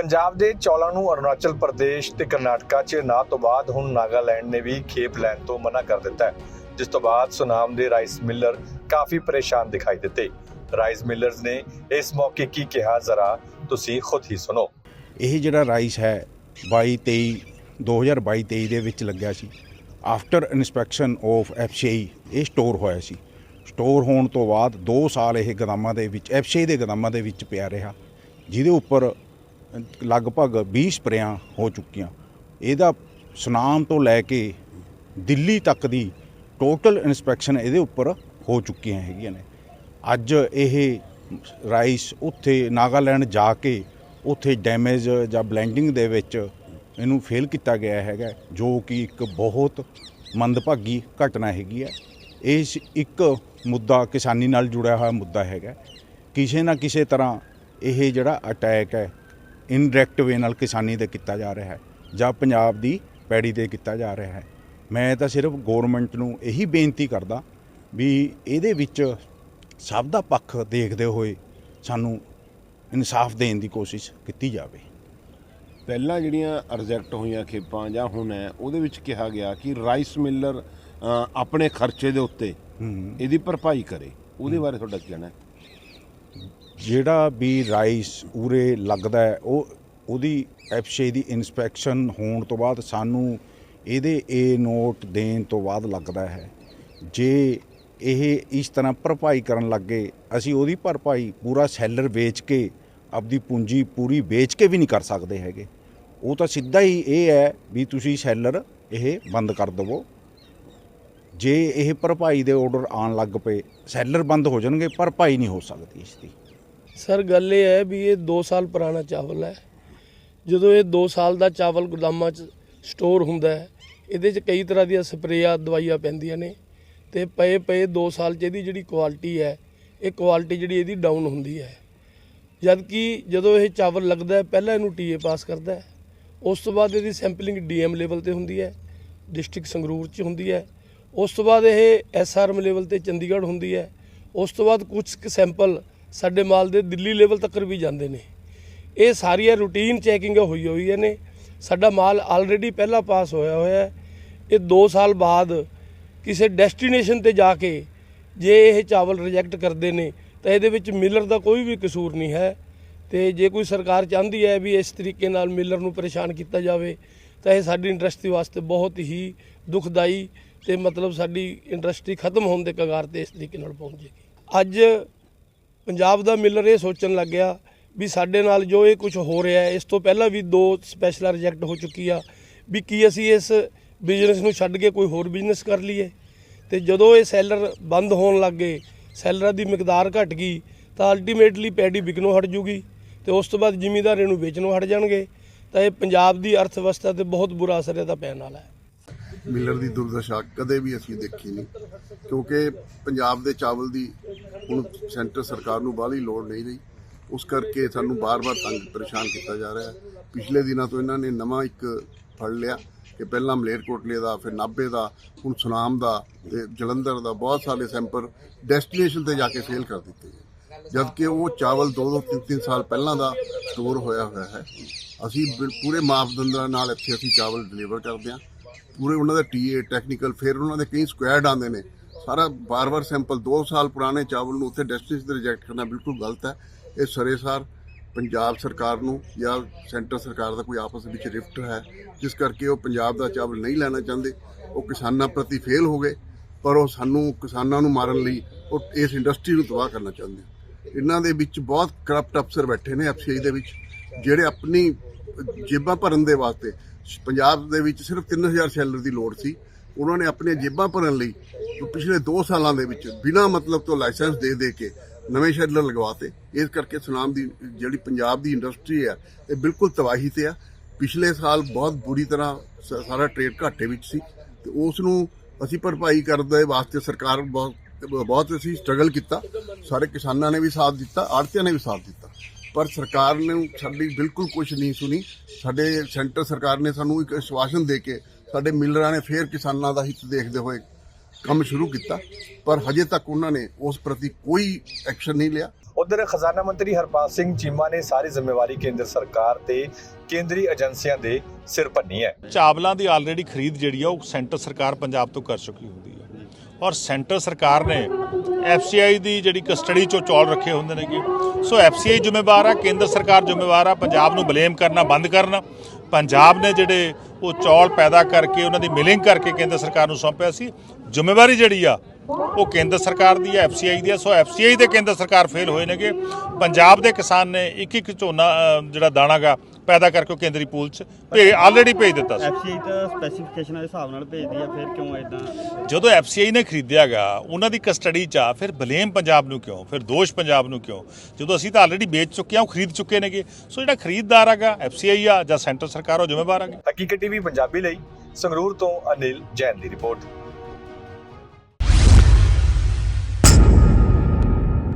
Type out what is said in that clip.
ਪੰਜਾਬ ਦੇ ਚੌਲਾਂ ਨੂੰ ਅਰੁਣਾਚਲ ਪ੍ਰਦੇਸ਼ ਤੇ ਕਰਨਾਟਕਾ 'ਚ ਨਾ ਤੋਂ ਬਾਅਦ ਹੁਣ ਨਾਗਾਲੈਂਡ ਨੇ ਵੀ ਖੇਪ ਲੈਣ ਤੋਂ ਮਨਾ ਕਰ ਦਿੱਤਾ ਹੈ, ਜਿਸ ਤੋਂ ਬਾਅਦ ਸੁਨਾਮ ਦੇ ਰਾਈਸ ਮਿਲਰ ਕਾਫੀ ਪਰੇਸ਼ਾਨ ਦਿਖਾਈ ਦਿੱਤੇ। ਰਾਈਸ ਮਿਲਰਸ ਨੇ ਇਸ ਮੌਕੇ ਕੀ ਕਿਹਾ, ਜ਼ਰਾ ਤੁਸੀਂ ਖੁਦ ਹੀ ਸੁਣੋ। ਇਹ ਜਿਹੜਾ ਰਾਈਸ ਹੈ 22 23 2022 23 ਦੇ ਵਿੱਚ ਲੱਗਿਆ ਸੀ। ਆਫਟਰ ਇਨਸਪੈਕਸ਼ਨ ਆਫ ਐਫਸੀਆਈ ਇਹ ਸਟੋਰ ਹੋਇਆ ਸੀ। ਸਟੋਰ ਹੋਣ ਤੋਂ ਬਾਅਦ 2 ਸਾਲ ਇਹ ਗਦਾਮਾਂ ਦੇ ਵਿੱਚ ਐਫਸੀਆਈ ਦੇ ਗਦਾਮਾਂ ਦੇ ਵਿੱਚ ਪਿਆ ਰਿਹਾ। ਜਿਹਦੇ ਉੱਪਰ ਲਗਭਗ 20 ਸਪਰੇਆਂ ਹੋ ਚੁੱਕੀਆਂ। ਇਹਦਾ ਸੁਨਾਮ ਤੋਂ ਲੈ ਕੇ ਦਿੱਲੀ ਤੱਕ ਦੀ ਟੋਟਲ ਇਨਸਪੈਕਸ਼ਨ ਇਹਦੇ ਉੱਪਰ ਹੋ ਚੁੱਕੀਆਂ ਹੈਗੀਆਂ ਨੇ। ਅੱਜ ਇਹ ਰਾਈਸ ਉੱਥੇ ਨਾਗਾਲੈਂਡ ਜਾ ਕੇ ਉੱਥੇ ਡੈਮੇਜ ਜਾਂ ਬਲੈਂਡਿੰਗ ਦੇ ਵਿੱਚ ਇਹਨੂੰ ਫੇਲ ਕੀਤਾ ਗਿਆ ਹੈਗਾ, ਜੋ ਕਿ ਇੱਕ ਬਹੁਤ ਮੰਦਭਾਗੀ ਘਟਨਾ ਹੈਗੀ ਹੈ। ਇਸ ਇੱਕ ਮੁੱਦਾ ਕਿਸਾਨੀ ਨਾਲ ਜੁੜਿਆ ਹੋਇਆ ਮੁੱਦਾ ਹੈਗਾ। ਕਿਸੇ ਨਾ ਕਿਸੇ ਤਰ੍ਹਾਂ ਇਹ ਜਿਹੜਾ ਅਟੈਕ ਹੈ ਇਨਡਾਇਰੈਕਟ ਵੇ ਨਾਲ ਕਿਸਾਨੀ ਤੇ ਕੀਤਾ ਜਾ ਰਿਹਾ ਹੈ ਜਾਂ ਪੰਜਾਬ ਦੀ ਪੈੜੀ ਤੇ ਕੀਤਾ ਜਾ ਰਿਹਾ ਹੈ। ਮੈਂ ਤਾਂ ਸਿਰਫ ਗਵਰਨਮੈਂਟ ਨੂੰ ਇਹੀ ਬੇਨਤੀ ਕਰਦਾ ਵੀ ਇਹਦੇ ਵਿੱਚ ਸਭ ਦਾ ਪੱਖ ਦੇਖਦੇ ਹੋਏ ਸਾਨੂੰ ਇਨਸਾਫ ਦੇਣ ਦੀ ਕੋਸ਼ਿਸ਼ ਕੀਤੀ ਜਾਵੇ। ਪਹਿਲਾਂ ਜਿਹੜੀਆਂ ਰਿਜੈਕਟ ਹੋਈਆਂ ਖੇਪਾਂ ਜਾਂ ਹੁਣ ਹੈ ਉਹਦੇ ਵਿੱਚ ਕਿਹਾ ਗਿਆ ਕਿ ਰਾਈਸ ਮਿਲਰ ਆਪਣੇ ਖਰਚੇ ਦੇ ਉੱਤੇ ਇਹਦੀ ਭਰਪਾਈ ਕਰੇ। ਉਹਦੇ ਬਾਰੇ ਤੁਹਾਡਾ ਕੀ ਕਹਿਣਾ ਹੈ? ਜਿਹੜਾ ਵੀ ਰਾਈਸ ਉਰੇ ਲੱਗਦਾ ਹੈ, ਉਹ ਉਹਦੀ ਐਫਸ਼ੇ ਦੀ ਇਨਸਪੈਕਸ਼ਨ ਹੋਣ ਤੋਂ ਬਾਅਦ ਸਾਨੂੰ ਇਹਦੇ ਏ ਨੋਟ ਦੇਣ ਤੋਂ ਬਾਅਦ ਲੱਗਦਾ ਹੈ। ਜੇ ਇਹ ਇਸ ਤਰ੍ਹਾਂ ਭਰਪਾਈ ਕਰਨ ਲੱਗੇ ਅਸੀਂ ਉਹਦੀ ਭਰਪਾਈ ਪੂਰਾ ਸੈਲਰ ਵੇਚ ਕੇ, ਆਪਦੀ ਪੂੰਜੀ ਪੂਰੀ ਵੇਚ ਕੇ ਵੀ ਨਹੀਂ ਕਰ ਸਕਦੇ ਹੈਗੇ। ਉਹ ਤਾਂ ਸਿੱਧਾ ਹੀ ਇਹ ਹੈ ਵੀ ਤੁਸੀਂ ਸੈਲਰ ਇਹ ਬੰਦ ਕਰ ਦੇਵੋ। ਜੇ ਇਹ ਭਰਪਾਈ ਦੇ ਆਰਡਰ ਆਉਣ ਲੱਗ ਪਏ, ਸੈਲਰ ਬੰਦ ਹੋ ਜਾਣਗੇ, ਭਰਪਾਈ ਨਹੀਂ ਹੋ ਸਕਦੀ ਇਸ ਦੀ। ਸਰ, ਗੱਲ ਇਹ ਹੈ ਵੀ ਇਹ 2 ਸਾਲ ਪੁਰਾਣਾ ਚਾਵਲ ਹੈ। ਜਦੋਂ ਇਹ 2 ਸਾਲ ਦਾ ਚਾਵਲ ਗੋਦਾਮਾਂ 'ਚ ਸਟੋਰ ਹੁੰਦਾ ਹੈ, ਇਹਦੇ 'ਚ ਕਈ ਤਰ੍ਹਾਂ ਦੀਆਂ ਸਪਰੇਆਂ, ਦਵਾਈਆਂ ਪੈਂਦੀਆਂ ਨੇ ਤੇ ਪਏ ਪਏ 2 ਸਾਲ 'ਚ ਇਹਦੀ ਜਿਹੜੀ ਕੁਆਲਿਟੀ ਹੈ, ਇਹ ਕੁਆਲਿਟੀ ਜਿਹੜੀ ਇਹਦੀ ਡਾਊਨ ਹੁੰਦੀ ਹੈ। ਜਦ ਕਿ ਜਦੋਂ ਇਹ ਚਾਵਲ ਲੱਗਦਾ ਪਹਿਲਾਂ ਇਹਨੂੰ ਟੀਏ ਪਾਸ ਕਰਦਾ ਹੈ, ਉਸ ਤੋਂ ਬਾਅਦ ਇਹਦੀ ਸੈਂਪਲਿੰਗ ਡੀਐਮ ਲੈਵਲ ਤੇ ਹੁੰਦੀ ਹੈ ਡਿਸਟ੍ਰਿਕਟ ਸੰਗਰੂਰ 'ਚ ਹੁੰਦੀ ਹੈ। ਉਸ ਤੋਂ ਬਾਅਦ ਇਹ ਐਸਆਰਐਮ ਲੈਵਲ ਤੇ ਚੰਡੀਗੜ੍ਹ ਹੁੰਦੀ ਹੈ, ਉਸ ਤੋਂ ਬਾਅਦ ਕੁਝ ਸੈਂਪਲ ਸਾਡੇ ਮਾਲ ਦੇ ਦਿੱਲੀ ਲੈਵਲ ਤੱਕ ਵੀ ਜਾਂਦੇ ਨੇ। ਇਹ ਸਾਰੀਆਂ ਰੂਟੀਨ ਚੈਕਿੰਗ ਹੋਈ ਹੋਈਆਂ ਨੇ। ਸਾਡਾ ਮਾਲ ਆਲਰੇਡੀ ਪਹਿਲਾਂ ਪਾਸ ਹੋਇਆ ਹੋਇਆ ਹੈ। ਇਹ 2 ਸਾਲ ਬਾਅਦ ਕਿਸੇ ਡੈਸਟੀਨੇਸ਼ਨ ਤੇ ਜਾ ਕੇ ਜੇ ਇਹ ਚਾਵਲ ਰਿਜੈਕਟ ਕਰਦੇ ਨੇ, ਤਾਂ ਇਹਦੇ ਵਿੱਚ ਮਿਲਰ ਦਾ ਕੋਈ ਵੀ ਕਸੂਰ ਨਹੀਂ ਹੈ। ਤੇ ਜੇ ਕੋਈ ਸਰਕਾਰ ਚਾਹੁੰਦੀ ਹੈ ਵੀ ਇਸ ਤਰੀਕੇ ਨਾਲ ਮਿਲਰ ਨੂੰ ਪਰੇਸ਼ਾਨ ਕੀਤਾ ਜਾਵੇ, ਤਾਂ ਇਹ ਸਾਡੀ ਇੰਡਸਟਰੀ ਵਾਸਤੇ ਬਹੁਤ ਹੀ ਦੁਖਦਾਈ ਤੇ ਮਤਲਬ ਸਾਡੀ ਇੰਡਸਟਰੀ ਖਤਮ ਹੋਣ ਦੇ ਕਗਾਰ ਤੇ ਇਸ ਤਰੀਕੇ ਨਾਲ ਪਹੁੰਚ ਜਾਏਗੀ ਅੱਜ ਪੰਜਾਬ ਦਾ ਮਿਲਰ ਇਹ ਸੋਚਣ ਲੱਗ ਗਿਆ ਵੀ ਸਾਡੇ ਨਾਲ ਜੋ ਇਹ ਕੁਝ ਹੋ ਰਿਹਾ ਹੈ, ਇਸ ਤੋਂ ਪਹਿਲਾਂ ਵੀ ਦੋ ਸਪੈਸ਼ਲ ਰਿਜੈਕਟ ਹੋ ਚੁੱਕੀ ਆ ਵੀ ਕੀ ਅਸੀਂ ਇਸ ਬਿਜ਼ਨਸ ਨੂੰ ਛੱਡ ਕੇ ਕੋਈ ਹੋਰ ਬਿਜ਼ਨਸ ਕਰ ਲਈਏ? ਤੇ ਜਦੋਂ ਇਹ ਸੈਲਰ ਬੰਦ ਹੋਣ ਲੱਗ ਗਏ ਸੈਲਰਾਂ ਦੀ ਮਿਕਦਾਰ ਘਟ ਗਈ, ਤਾਂ ਅਲਟੀਮੇਟਲੀ ਪੈਡੀ ਵਿਕਣੋਂ ਹਟ ਜੂਗੀ ਤੇ ਉਸ ਤੋਂ ਬਾਅਦ ਜ਼ਿਮੀਂਦਾਰ ਇਹਨੂੰ ਵੇਚਣੋਂ ਹਟ ਜਾਣਗੇ। ਤਾਂ ਇਹ ਪੰਜਾਬ ਦੀ ਅਰਥ ਵਿਵਸਥਾ ਤੇ ਬਹੁਤ ਬੁਰਾ ਅਸਰ ਇਹਦਾ ਪੈਣ ਵਾਲਾ ਹੈ। ਮਿਲਰ ਦੀ ਦੁਰਦਸ਼ਾ ਕਦੇ ਵੀ ਅਸੀਂ ਦੇਖੀ ਨਹੀਂ। ਕਿਉਂਕਿ ਪੰਜਾਬ ਦੇ ਚਾਵਲ ਦੀ ਹੁਣ ਸੈਂਟਰ ਸਰਕਾਰ ਨੂੰ ਬਾਹਲੀ ਲੋੜ ਨਹੀਂ ਰਹੀ। ਉਸ ਕਰਕੇ ਸਾਨੂੰ ਬਾਰ-ਬਾਰ ਤੰਗ ਪਰੇਸ਼ਾਨ ਕੀਤਾ ਜਾ ਰਿਹਾ ਹੈ। ਪਿਛਲੇ ਦਿਨਾਂ ਤੋਂ ਇਹਨਾਂ ਨੇ ਨਵਾਂ ਇੱਕ ਫੜ ਲਿਆ ਕਿ ਪਹਿਲਾਂ ਮਲੇਰਕੋਟਲੇ ਦਾ, ਫਿਰ ਨਾਭੇ ਦਾ, ਹੁਣ ਸੁਨਾਮ ਦਾ ਤੇ ਜਲੰਧਰ ਦਾ ਬਹੁਤ ਸਾਰੇ ਸੈਂਪਲ ਡੈਸਟੀਨੇਸ਼ਨ ਤੇ ਜਾ ਕੇ ਫੇਲ ਕਰ ਦਿੱਤੇ ਗਏ। ਜਦਕਿ ਉਹ ਚਾਵਲ 2-2 3-3 ਸਾਲ ਪਹਿਲਾਂ ਦਾ ਸਟੋਰ ਹੋਇਆ ਹੋਇਆ ਹੈ। ਅਸੀਂ ਪੂਰੇ ਮਾਪਦੰਡਾਂ ਨਾਲ ਇੱਥੇ ਅਸੀਂ ਚਾਵਲ ਡਿਲੀਵਰ ਕਰਦੇ ਹਾਂ। ਪੂਰੇ ਉਹਨਾਂ ਦਾ ਟੀਏ ਟੈਕਨੀਕਲ ਫਿਰ ਉਹਨਾਂ ਦੇ ਕਈ ਸਕੁਐਡ ਆਉਂਦੇ ਨੇ। ਸਾਰਾ ਬਾਰ-ਬਾਰ ਸੈਂਪਲ 2 ਸਾਲ ਪੁਰਾਣੇ ਚਾਵਲ ਨੂੰ ਉੱਥੇ ਡੈਸਟੀਨੇਸ਼ਨ ਤੇ ਰਿਜੈਕਟ ਕਰਨਾ ਬਿਲਕੁਲ ਗਲਤ ਹੈ। ਇਹ ਸਰੇਸਾਰ ਪੰਜਾਬ ਸਰਕਾਰ ਨੂੰ ਜਾਂ ਸੈਂਟਰ ਸਰਕਾਰ ਦਾ ਕੋਈ ਆਪਸ ਵਿੱਚ ਰਿਫਟ ਹੈ, ਜਿਸ ਕਰਕੇ ਉਹ ਪੰਜਾਬ ਦਾ ਚਾਵਲ ਨਹੀਂ ਲੈਣਾ ਚਾਹੁੰਦੇ। ਉਹ ਕਿਸਾਨਾਂ ਪ੍ਰਤੀ ਫੇਲ ਹੋ ਗਏ, ਪਰ ਉਹ ਸਾਨੂੰ, ਕਿਸਾਨਾਂ ਨੂੰ ਮਾਰਨ ਲਈ ਉਹ ਇਸ ਇੰਡਸਟਰੀ ਨੂੰ ਤਬਾਹ ਕਰਨਾ ਚਾਹੁੰਦੇ ਇਹਨਾਂ ਦੇ ਵਿੱਚ ਬਹੁਤ ਕਰਪਟ ਅਫਸਰ ਬੈਠੇ ਨੇ ਐਫਸੀਆਈ ਦੇ ਵਿੱਚ, ਜਿਹੜੇ ਆਪਣੀ ਜੇਬਾਂ ਭਰਨ ਦੇ ਵਾਸਤੇ ਪੰਜਾਬ ਦੇ ਵਿੱਚ ਸਿਰਫ 3000 ਸੈਲਰ ਦੀ ਲੋੜ ਸੀ। ਉਹਨਾਂ ਨੇ ਆਪਣੀਆਂ ਜੇਬਾਂ ਭਰਨ ਲਈ ਪਿਛਲੇ 2 ਸਾਲਾਂ ਦੇ ਵਿੱਚ ਬਿਨਾਂ ਮਤਲਬ ਤੋਂ ਲਾਇਸੈਂਸ ਦੇ ਦੇ ਕੇ ਨਵੇਂ ਸ਼ੈਲਰ ਲਗਵਾਤੇ। ਇਸ ਕਰਕੇ ਸੁਨਾਮ ਦੀ ਜਿਹੜੀ ਪੰਜਾਬ ਦੀ ਇੰਡਸਟਰੀ ਹੈ, ਇਹ ਬਿਲਕੁਲ ਤਬਾਹੀ ਤੇ ਆ। ਪਿਛਲੇ ਸਾਲ ਬਹੁਤ ਬੁਰੀ ਤਰ੍ਹਾਂ ਸ- ਸਾਰਾ ਟ੍ਰੇਡ ਘਾਟੇ ਵਿੱਚ ਸੀ ਤੇ ਉਸ ਨੂੰ ਅਸੀਂ ਭਰਪਾਈ ਕਰਨ ਦੇ ਵਾਸਤੇ ਸਰਕਾਰ ਬਹੁਤ ਬਹੁਤ ਅਸੀਂ ਸਟਰਗਲ ਕੀਤਾ। ਸਾਰੇ ਕਿਸਾਨਾਂ ਨੇ ਵੀ ਸਾਥ ਦਿੱਤਾ ਆੜਤੀਆਂ ਨੇ ਵੀ ਸਾਥ ਦਿੱਤਾ। ਪਰ ਸਰਕਾਰ ਨੇ ਸਾਡੀ ਬਿਲਕੁਲ ਕੁਝ ਨਹੀਂ ਸੁਣੀ। ਸਾਡੇ ਸੈਂਟਰ ਸਰਕਾਰ ਨੇ ਸਾਨੂੰ ਇੱਕ ਆਸ਼ਵਾਸਨ ਦੇ ਕੇ ਸਾਡੇ ਮਿਲਰਾਂ ਨੇ ਫੇਰ ਕਿਸਾਨਾਂ ਦਾ ਹਿੱਤ ਦੇਖਦੇ ਹੋਏ ਕੰਮ ਸ਼ੁਰੂ ਕੀਤਾ। ਪਰ ਹਜੇ ਤੱਕ ਉਹਨਾਂ ਨੇ ਉਸ ਪ੍ਰਤੀ ਕੋਈ ਐਕਸ਼ਨ ਨਹੀਂ ਲਿਆ। ਉਧਰ ਖਜ਼ਾਨਾ ਮੰਤਰੀ ਹਰਪਾਲ ਸਿੰਘ ਚੀਮਾ ਨੇ ਸਾਰੀ ਜ਼ਿੰਮੇਵਾਰੀ ਕੇਂਦਰ ਸਰਕਾਰ ਤੇ ਕੇਂਦਰੀ ਏਜੰਸੀਆਂ ਦੇ ਸਿਰ ਭੰਨੀ ਹੈ। ਚਾਵਲਾਂ ਦੀ ਆਲਰੇਡੀ ਖਰੀਦ ਜਿਹੜੀ ਆ ਉਹ ਸੈਂਟਰ ਸਰਕਾਰ ਪੰਜਾਬ ਤੋਂ ਕਰ ਚੁੱਕੀ ਹੁੰਦੀ ਹੈ ਔਰ ਸੈਂਟਰ ਸਰਕਾਰ ਨੇ ਐਫਸੀਆਈ ਦੀ ਜਿਹੜੀ ਕਸਟਡੀ ਚੋਂ ਚੌਲ ਰੱਖੇ ਹੁੰਦੇ ਨੇਗੇ ਸੋ ਐਫਸੀਆਈ ਜ਼ਿੰਮੇਵਾਰ ਆ, ਕੇਂਦਰ ਸਰਕਾਰ ਜ਼ਿੰਮੇਵਾਰ ਆ, ਪੰਜਾਬ ਨੂੰ ਬਲੇਮ ਕਰਨਾ ਬੰਦ ਕਰਨਾ। ਪੰਜਾਬ ਨੇ ਜਿਹੜੇ ਉਹ ਚੌਲ ਪੈਦਾ ਕਰਕੇ, ਉਹਨਾਂ ਦੀ ਮਿਲਿੰਗ ਕਰਕੇ ਕੇਂਦਰ ਸਰਕਾਰ ਨੂੰ ਸੌਂਪਿਆ ਸੀ। ਜ਼ਿੰਮੇਵਾਰੀ ਜਿਹੜੀ ਆ ਉਹ ਕੇਂਦਰ ਸਰਕਾਰ ਦੀ ਹੈ ਐਫਸੀਆਈ ਦੀ ਹੈ। ਸੋ ਐਫਸੀਆਈ ਦੇ ਕੇਂਦਰ ਸਰਕਾਰ ਫੇਲ ਹੋਏ ਨੇਗੇ। ਪੰਜਾਬ ਦੇ ਕਿਸਾਨ ਨੇ ਇੱਕ ਇੱਕ ਝੋਨਾ ਜਿਹੜਾ ਦਾਣਾਗਾ ਪੈਦਾ ਕਰਕੇ ਉਹ ਕੇਂਦਰੀ ਪੂਲ 'ਚ ਭੇ ਆਲਰੇਡੀ ਭੇਜ ਦਿੱਤਾ ਸੀ। ਐਫਸੀਆਈ ਤਾਂ ਸਪੈਸੀਫਿਕੇਸ਼ਨਾਂ ਦੇ ਹਿਸਾਬ ਨਾਲ ਭੇਜਦੀ ਆ ਫਿਰ ਕਿਉਂ ਇਦਾਂ ਜਦੋਂ ਐਫਸੀਆਈ ਨੇ ਖਰੀਦਿਆਗਾ ਉਹਨਾਂ ਦੀ ਕਸਟਡੀ 'ਚ ਆ ਫਿਰ ਬਲੇਮ ਪੰਜਾਬ ਨੂੰ ਕਿਉਂ? ਫਿਰ ਦੋਸ਼ ਪੰਜਾਬ ਨੂੰ ਕਿਉਂ? ਜਦੋਂ ਅਸੀਂ ਤਾਂ ਆਲਰੇਡੀ ਵੇਚ ਚੁੱਕੇ ਹਾਂ ਉਹ ਖਰੀਦ ਚੁੱਕੇ ਨੇਗੇ। ਸੋ ਜਿਹੜਾ ਖਰੀਦਦਾਰ ਹੈਗਾ ਐਫਸੀਆਈ ਆ ਜਾਂ ਸੈਂਟਰ ਸਰਕਾਰ ਉਹ ਜ਼ਿੰਮੇਵਾਰ ਹੈਗੀ ਹਕੀਕਤ ਟੀਵੀ ਪੰਜਾਬੀ ਲਈ ਸੰਗਰੂਰ ਤੋਂ ਅਨਿਲ ਜੈਨ ਦੀ ਰਿਪੋਰਟ।